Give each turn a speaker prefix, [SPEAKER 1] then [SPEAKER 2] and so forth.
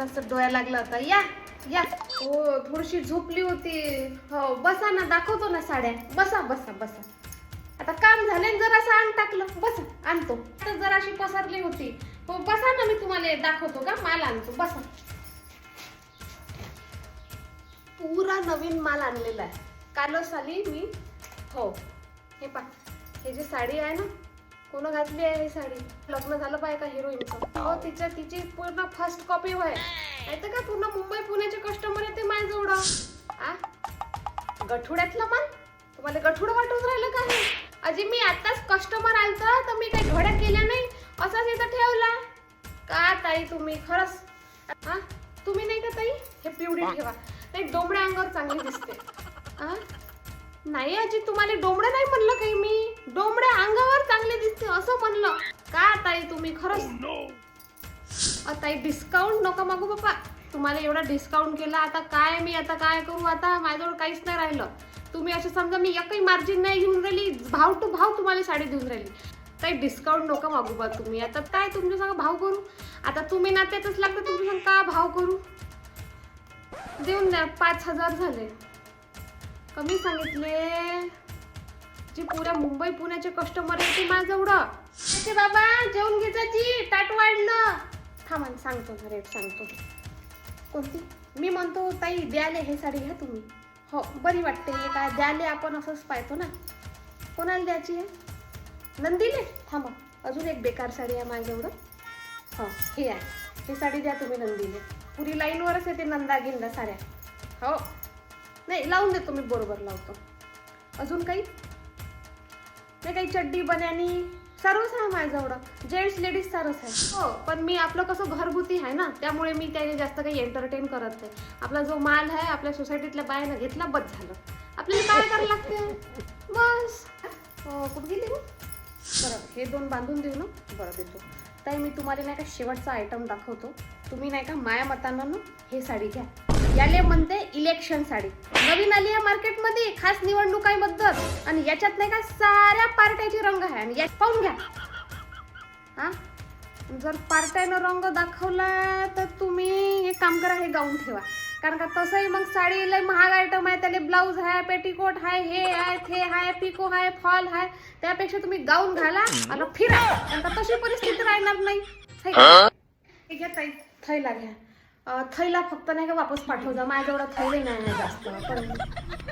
[SPEAKER 1] जरासं डोळ्या लागला होता या या. हो थोडीशी झोपली होती. हो बसा ना दाखवतो ना साड्या. बसा बसा बसा. आता काम झाले जरासं आण टाकलं. बसा आणतो. आता जराशी पसरली होती. हो बसा ना मी तुम्हाला दाखवतो का? माल आणतो. बसा. पुरा नवीन माल आणलेला आहे. कालच आली मी. हो. हे पा हे जी साडी आहे ना कोण घातली आहे ही साडी? लग्न झालं पाहिजे का हिरोईनचं हो तिच्या तिची पूर्ण फर्स्ट कॉपी होय. नाही तर का? पूर्ण मुंबई पुण्याचे कस्टमर येते माझ्याजवळ. आ? गठुड्यातला माल तुम्हाला गठुडं वाटून राहिलं का हे? अजी मी आताच कस्टमर आलतं तर मी काही घड्या केल्या नाही. असाच इथं ठेवला. का ताई तुम्ही? खरंच. हा तुम्ही नाही का ताई? हे पिवळी ठेवा. नाही डोंबड्या अंगावर चांगली दिसते. हा नाही आजी तुम्हाला डोंबड्या नाही म्हणलं काही मी? डोंबड्या अंगावर चांगले दिसते असं म्हणलं. का ताई तुम्ही खरंच? अ, ताई डिस्काउंट नका मागू बाप्पा तुम्हाला एवढा डिस्काउंट केला आता काय मी आता काय करू? आता माझ्याजवळ काहीच नाही राहिलं. तुम्ही असं समजा मी एकही मार्जिन नाही घेऊन राहिली भाव टू भाव तुम्हाला साडी देऊन राहिली. काही डिस्काउंट नका मागू बा तुम्ही. आता काय तुमच्या संग भाव करू. आता तुम्ही नात्यातच लागतं तुमच्या संग का भाव करू? देऊन द्या पाच हजार झाले. कमी सांगितले. जी पुऱ्या मुंबई पुण्याचे कस्टमर आहे ते माझं बाबा जेवून घ्यायचा ताट वाढलं. थांबा आणि सांगतो ना रेट सांगतो. कोणती? मी म्हणतो ताई द्याले हे साडी घ्या तुम्ही. हो बरी वाटते. हे काय द्याले आपण असंच पाहतो ना. कोणाला द्यायची आहे? नंदीले? थांबा अजून एक बेकार साडी आहे माझ्याजवळ. हो हे आहे. ही साडी द्या तुम्ही नंदीले. पुरी लाईनवरच येते नंदा गिंदा साड्या. हो. नाही लावून देतो मी बरोबर लावतो. अजून काही? नाही काही चड्डी बन्यानी सर्वच आहे माझ्याजवळ. जेंट्स लेडीज सर्वच आहे. हो पण मी आपलं कसं घरगुती आहे ना त्यामुळे मी त्याने जास्त काही एंटरटेन करत नाही. आपला जो माल आहे आपल्या सोसायटीतल्या बायानं घेतला बस झालं. आपल्याला काय करायला लागते? बस. अं, कुठं गेली बरं हे दोन बांधून देऊ ना. बरं देतो. ताई मी तुम्हाला नाही का शेवटचा आयटम दाखवतो. तुम्ही नाही का माया मतानं ना हे साडी घ्या. याले म्हणते इलेक्शन साडी. नवीन आली आहे मार्केटमध्ये खास निवडणुकांबद्दल. आणि याच्यात नाही का साऱ्या पार्ट्याचे रंग आहे. आणि पाहून घ्या. हा? जर पार्ट्यानं रंग दाखवला तर तुम्ही एक काम करा हे गाऊन ठेवा. कारण का तसंही मग साडी लय महाग आयटम आहे. त्याला ब्लाऊज आहे पेटीकोट आहे हे आहे ते आहे पिको आहे फॉल आहे. त्यापेक्षा तुम्ही गाऊन घाला आणि फिरा. कारण का तशी परिस्थिती राहणार नाही. घ्या ताई. थैला घ्या. थैला फक्त नाही का वापस पाठव जा. माझ्याजवळ थैले नाही आहे जास्त. पण